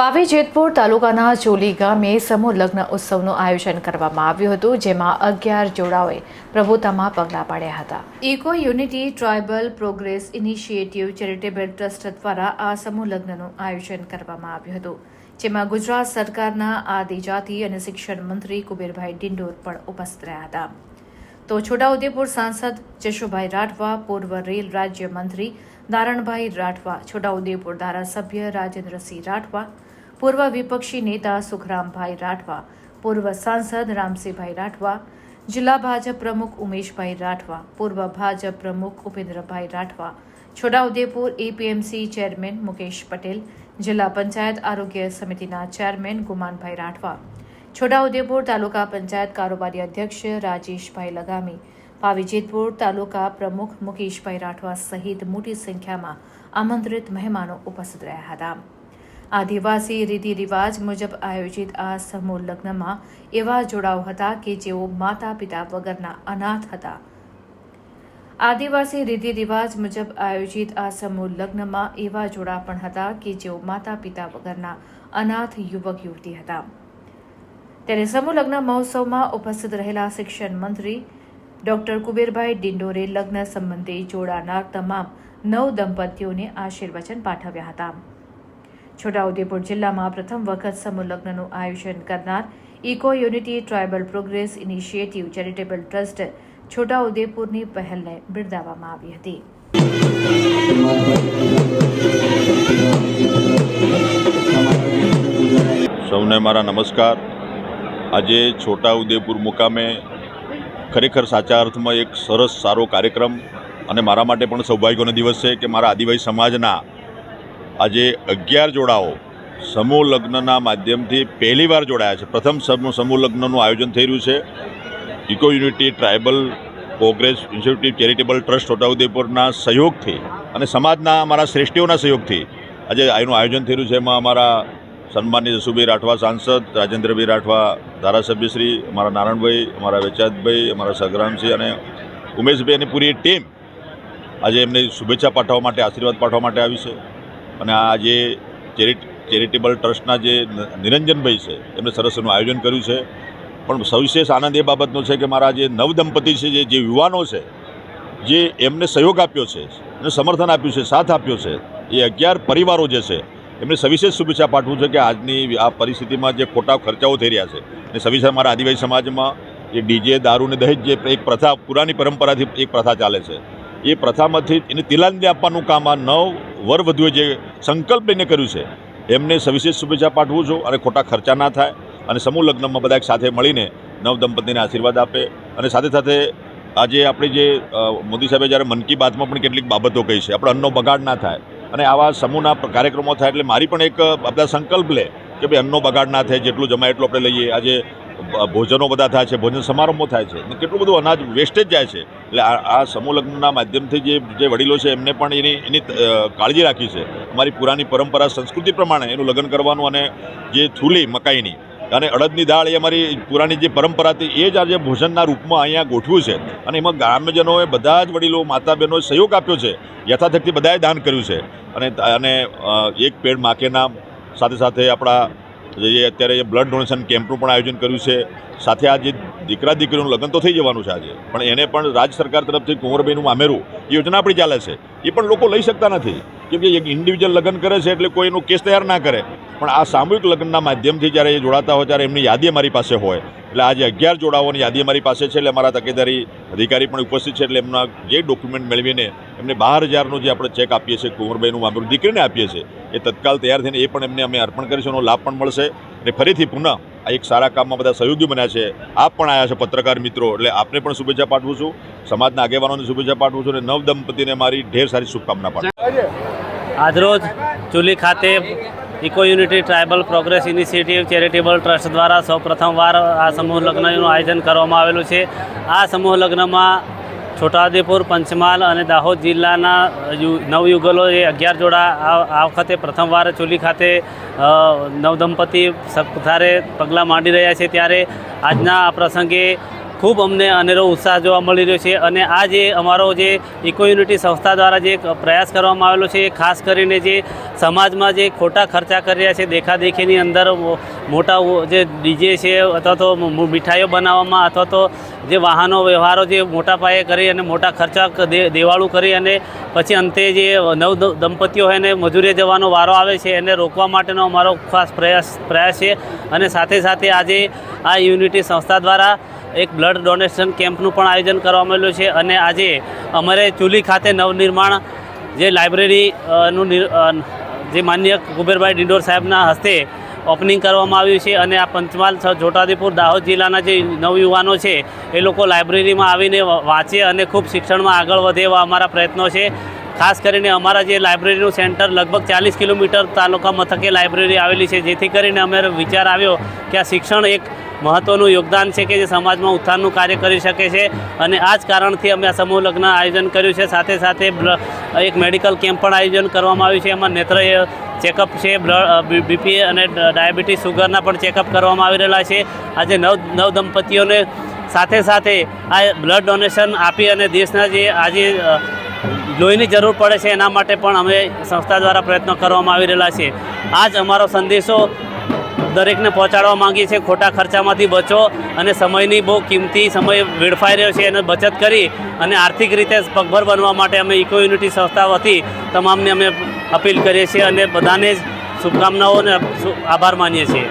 પાવી જેતપુર તાલુકાના ચોલી ગામે સમૂહ લગ્ન ઉત્સવનું આયોજન કરવામાં આવ્યું હતું, જેમાં અગિયાર જોડાઓએ પ્રભુતામાં પગલાં પાડ્યા હતા. Eco unity tribal progress initiative charitable trust દ્વારા આ સમૂહ લગ્નનું આયોજન કરવામાં આવ્યું હતું, જેમાં ગુજરાત સરકારના આદિજાતિ અને શિક્ષણ મંત્રી કુબેરભાઈ ડિંડોર પણ ઉપસ્થિત રહ્યા હતા. તો છોટાઉદેપુર સાંસદ જશુભાઈ રાઠવા, પૂર્વ રેલ રાજ્ય મંત્રી નારણભાઈ રાઠવા, છોટાઉદેપુર ધારાસભ્ય રાજેન્દ્રસિંહ રાઠવા પૂર્વ વિપક્ષી નેતા સુખરામભાઈ રાઠવા પૂર્વ સાંસદ રામસિંહભાઈ રાઠવા જિલ્લા ભાજપ પ્રમુખ ઉમેશભાઈ રાઠવા પૂર્વ ભાજપ પ્રમુખ ઉપેન્દ્રભાઈ રાઠવા છોટાઉદેપુર એપીએમસી ચેરમેન મુકેશ પટેલ જિલ્લા પંચાયત આરોગ્ય સમિતિના ચેરમેન ગુમાનભાઈ રાઠવા છોટાઉદેપુર તાલુકા પંચાયત કારોબારી અધ્યક્ષ રાજેશભાઈ લગામી પાવીજેતપુર તાલુકા પ્રમુખ મુકેશભાઈ રાઠવા સહિત મોટી સંખ્યામાં આમંત્રિત મહેમાનો ઉપસ્થિત રહ્યા હતા આદિવાસી રીતિ રિવાજ મુજબ આયોજિત આ સમૂહ લગ્નમાં એવા જોડાઓ હતા કે જેઓ માતા પિતા વગરના અનાથ હતા. આદિવાસી રીતિ રિવાજ મુજબ આયોજિત આ સમૂહ લગ્નમાં એવા જોડા પણ હતા કે જેઓ માતા પિતા વગરના અનાથ યુવક યુવતી હતા. ત્યારે સમૂહ લગ્ન મહોત્સવમાં ઉપસ્થિત રહેલા શિક્ષણ મંત્રી ડોક્ટર કુબેરભાઈ ડિંડોરે લગ્ન સંબંધે જોડાનાર તમામ નવ દંપતીઓને આશીર્વચન પાઠવ્યા હતા. છોટાઉદેપુર જિલ્લામાં પ્રથમ વખત સમૂહ લગ્નનું આયોજન કરનાર eco unity tribal progress initiative charitable trust છોટાઉદેપુરની પહેલને બિરદાવવામાં આવી હતી. સૌને મારા નમસ્કાર. આજે છોટા ઉદેપુર મુકામે ખરેખર સાચા અર્થમાં એક સરસ સારો કાર્યક્રમ અને મારા માટે પણ સૌભાગ્યનો દિવસ છે કે મારા આદિવાસી સમાજના આજે અગિયાર જોડાઓ સમૂહ લગ્નના માધ્યમથી પહેલીવાર જોડાયા છે. પ્રથમ સમૂહ લગ્નનું આયોજન થઈ રહ્યું છે. Eco unity tribal progress institute charitable trust છોટાઉદેપુરના સહયોગથી અને સમાજના અમારા શ્રેષ્ઠીઓના સહયોગથી આજે આનું આયોજન રહ્યું છે. એમાં અમારા સન્માનની જસુભાઈ રાઠવા સાંસદ, રાજેન્દ્રભાઈ રાઠવા ધારાસભ્યશ્રી અમારા નારાયણભાઈ, અમારા વેચાતભાઈ, અમારા સગરામસિંહ અને ઉમેશભાઈ અને પૂરી ટીમ આજે એમને શુભેચ્છા પાઠવવા માટે, આશીર્વાદ પાઠવવા માટે આવી છે. અને આ જે ચેરિટ, ચેરિટેબલ ટ્રસ્ટના જે નિરંજનભાઈ છે એમણે સરસ એનું આયોજન કર્યું છે. પણ સવિશેષ આનંદ એ બાબતનો છે કે મારા જે નવદંપતિ છે, જે જે યુવાનો છે, જે એમને સહયોગ આપ્યો છે અને સમર્થન આપ્યું છે, સાથ આપ્યો છે, એ અગિયાર પરિવારો જે છે, એમને સવિશેષ શુભેચ્છા પાઠવું છે કે આજની આ પરિસ્થિતિમાં જે ખોટા ખર્ચાઓ થઈ રહ્યા છે અને સવિશેષ મારા આદિવાસી સમાજમાં જે ડીજે, દારૂ ને દહેજ જે એક પ્રથા, પુરાની પરંપરાથી એક પ્રથા ચાલે છે એ પ્રથામાંથી એને તિલાંજલિ આપવાનું કામ આ નવ વર વધુએ જે સંકલ્પ એને કર્યું છે, એમને સવિશેષ શુભેચ્છા પાઠવું છું અને ખોટા ખર્ચા ના થાય અને સમૂહ લગ્નમાં બધા એક સાથે મળીને નવ દંપતીને આશીર્વાદ આપે અને સાથે સાથે આજે આપણે જે મોદી સાહેબે જ્યારે મન કી બાતમાં પણ કેટલીક બાબતો કહી છે, આપણે અન્નનો બગાડ ના થાય અને આવા સમૂહના કાર્યક્રમો થાય એટલે મારી પણ એક બધા સંકલ્પ લે કે ભાઈ અન્નનો બગાડ ના થાય, જેટલું જમાય એટલું આપણે લઈએ. આજે ભોજનો બધા થાય છે, ભોજન સમારંભો થાય છે. કેટલું બધું અનાજ વેસ્ટેજ જાય છે. એટલે આ સમૂહ લગ્નના માધ્યમથી જે જે વડીલો છે, એમને પણ એની એની કાળજી રાખી છે. અમારી પુરાની પરંપરા સંસ્કૃતિ પ્રમાણે એનું લગ્ન કરવાનું અને જે થૂલી, મકાઈની અને અડદની દાળ એ અમારી પુરાની જે પરંપરા હતી, એ જ આજે ભોજનના રૂપમાં અહીંયા ગોઠવ્યું છે. અને એમાં ગ્રામ્યજનોએ બધા જ વડીલો માતા બહેનોએ સહયોગ આપ્યો છે. યથાશક્તિ બધાએ દાન કર્યું છે. અને અને એક પેડ માકે નામ સાથે સાથે આપણા જે અત્યારે બ્લડ ડોનેશન કેમ્પનું પણ આયોજન કર્યું છે, સાથે આ જે દીકરા દીકરીનું લગ્ન તો થઈ જવાનું છે આજે, પણ એને પણ રાજ્ય સરકાર તરફથી કુંવરભાઈનું મામેરું યોજના આપણી ચાલે છે, એ પણ લોકો લઈ શકતા નથી. કેમ કે એક ઇન્ડિવિજ્યુઅલ લગ્ન કરે છે એટલે કોઈ એનું કેસ તૈયાર ના કરે. પણ આ સામૂહિક લગ્નના માધ્યમથી જ્યારે એ જોડાતા હોય ત્યારે એમની યાદી અમારી પાસે હોય. એટલે આજે અગિયાર જોડાઓની યાદી અમારી પાસે છે એટલે અમારા તકેદારી અધિકારી પણ ઉપસ્થિત છે એટલે એમના જે ડોક્યુમેન્ટ મેળવીને એમને બાર હજારનું જે આપણે ચેક આપીએ છીએ કુંવરભાઈનું મામેરું દીકરીને આપીએ છીએ, એ તત્કાલ તૈયાર થઈને એ પણ એમને અમે અર્પણ કરીશું એનો લાભ પણ મળશે. અને ફરીથી પુનઃ આ એક સારા કામમાં બધા સહયોગી બન્યા છે. આપ પણ આવ્યા છે પત્રકાર મિત્રો, એટલે આપને પણ શુભેચ્છા પાઠવું છું. સમાજના આગેવાનોને શુભેચ્છા પાઠવું છું અને નવ દંપતીને મારી ઢેર સારી શુભકામના પાઠવું આજરોજ ચુલી ખાતે eco unity tribal progress initiative charitable trust દ્વારા સૌ પ્રથમવાર આ સમૂહ લગ્નનું આયોજન કરવામાં આવેલું છે. આ સમૂહ લગ્નમાં છોટાઉદેપુર, પંચમહાલ અને દાહોદ જિલ્લાના નવયુગલો એ અગિયાર જોડા આ વખતે પ્રથમવાર ચુલી ખાતે નવદંપતિ સત્તારે પગલાં માંડી રહ્યા છે. ત્યારે આજના આ પ્રસંગે ખૂબ અમને અનેરો ઉત્સાહ જોવા મળી રહ્યો છે અને આ જે અમારો જે ઇકો યુનિટી સંસ્થા દ્વારા જે પ્રયાસ કરવામાં આવેલો છે ખાસ કરીને જે સમાજમાં જે ખોટા ખર્ચા કરી રહ્યા છે, દેખાદેખીની અંદર મોટા જે ડીજે છે અથવા તો મીઠાઈઓ બનાવવામાં અથવા તો જે વાહનો, વ્યવહારો જે મોટા પાયે કરી અને મોટા ખર્ચા દેવાળું કરી અને પછી અંતે જે નવ દંપતીઓ હોય એને મજૂરીએ જવાનો વારો આવે છે, એને રોકવા માટેનો અમારો ખાસ પ્રયાસ પ્રયાસ છે અને સાથે સાથે આજે આ યુનિટી સંસ્થા દ્વારા એક બ્લડ ડોનેશન કેમ્પનું પણ આયોજન કરવામાં આવેલું છે અને આજે અમારે ચૂલી ખાતે નવનિર્માણ જે લાઇબ્રેરી અ, નું નિર- અ, જે માન્ય કુબેરભાઈ ડિંડોર સાહેબના હસ્તે ઓપનિંગ કરવામાં આવ્યું છે અને આ પંચમહાલ છોટાઉદેપુર દાહોદ જિલ્લાના જે નવયુવાનો છે એ લોકો લાઇબ્રેરીમાં આવીને વાંચે અને ખૂબ શિક્ષણમાં આગળ વધે એવા અમારા પ્રયત્નો છે. ખાસ કરીને અમારા જે લાઇબ્રેરીનું સેન્ટર લગભગ ચાલીસ કિલોમીટર તાલુકા મથકે લાઇબ્રેરી આવેલી છે જેથી કરીને અમે વિચાર આવ્યો કે આ શિક્ષણ એક મહત્ત્વનું યોગદાન છે કે જે સમાજમાં ઉત્થાનનું કાર્ય કરી શકે છે. અને આ જ કારણથી અમે આ સમૂહ લગ્ન આયોજન કર્યું છે. સાથે સાથે એક મેડિકલ કેમ્પ પણ આયોજન કરવામાં આવ્યું છે. એમાં નેત્ર ચેકઅપ છે બ્લડ બીપી અને ડાયાબિટીસ, સુગરના પણ ચેકઅપ કરવામાં આવી રહેલા છે. આજે નવ નવ દંપતીઓને સાથે સાથે આ બ્લડ ડોનેશન આપી અને દેશના જે આજે લોહીની જરૂર પડે છે એના માટે પણ અમે સંસ્થા દ્વારા પ્રયત્નો કરવામાં આવી રહેલા છે. આ જ અમારો સંદેશો દરેકને પહોંચાડવા માંગીએ છીએ ખોટા ખર્ચામાંથી બચો અને સમયની બહુ કિંમતી સમય વેડફાઈ રહ્યો છે એને બચત કરી અને આર્થિક રીતે પગભર બનવા માટે અમે ઇકો યુનિટી સંસ્થા વતી તમામને અમે અપીલ કરીએ છીએ અને બધાને જ શુભકામનાઓ અને આભાર માનીએ છીએ.